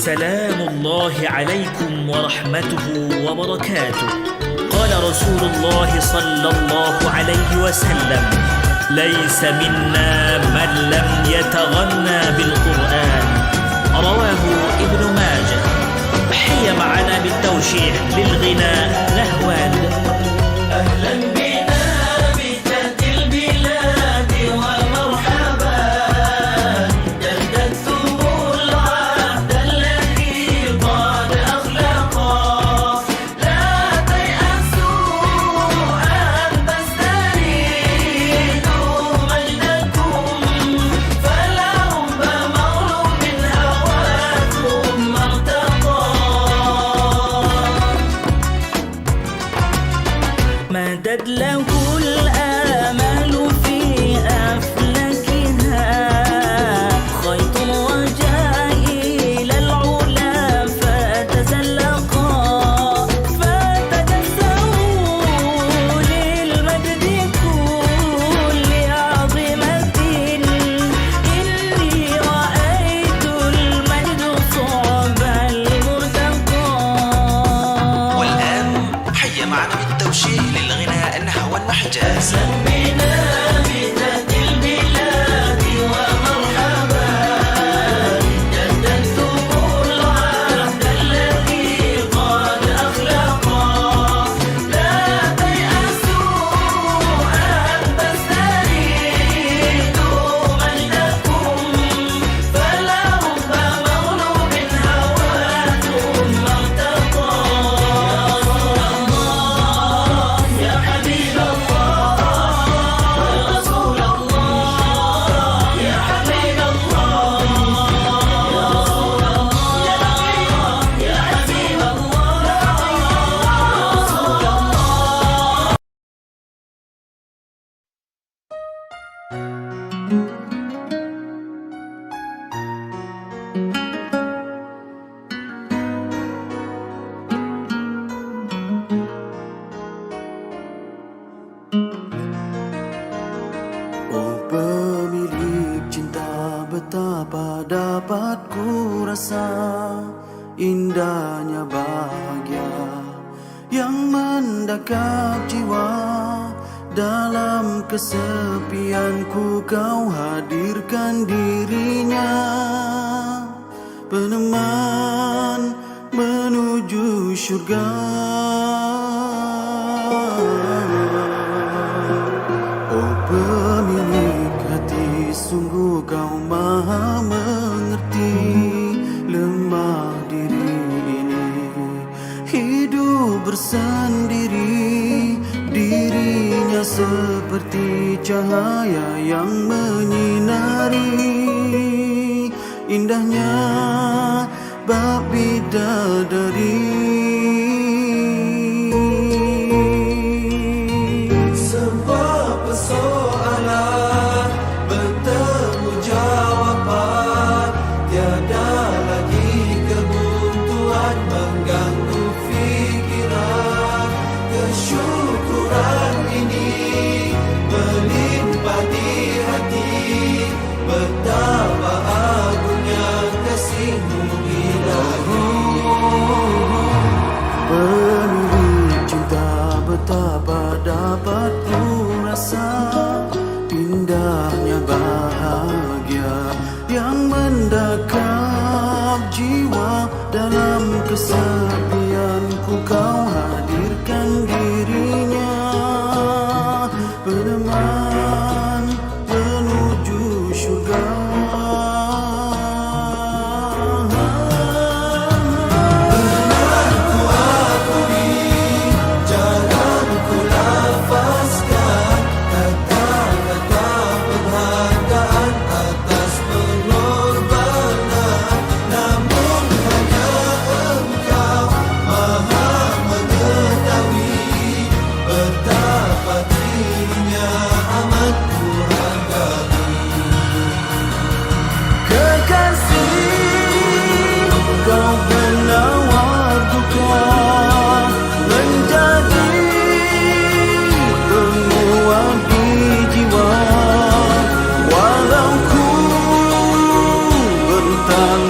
سلام الله عليكم ورحمته وبركاته قال رسول الله صلى الله عليه وسلم ليس منا من لم يتغنى بالقرآن رواه ابن ماجه حي معنا بالتوشيح للغناء نهوان تمشي للغناء نحو المحجاز betapa dapat ku rasa indahnya bahagia yang mendekat jiwa dalam kesepianku kau hadirkan dirinya peneman menuju syurga. sungguh kau maha mengerti lemah diri ini. Hidup bersendiri dirinya seperti cahaya yang menyinari. Indahnya bab bidadari. dari sayangku kau hadirkan diri. 等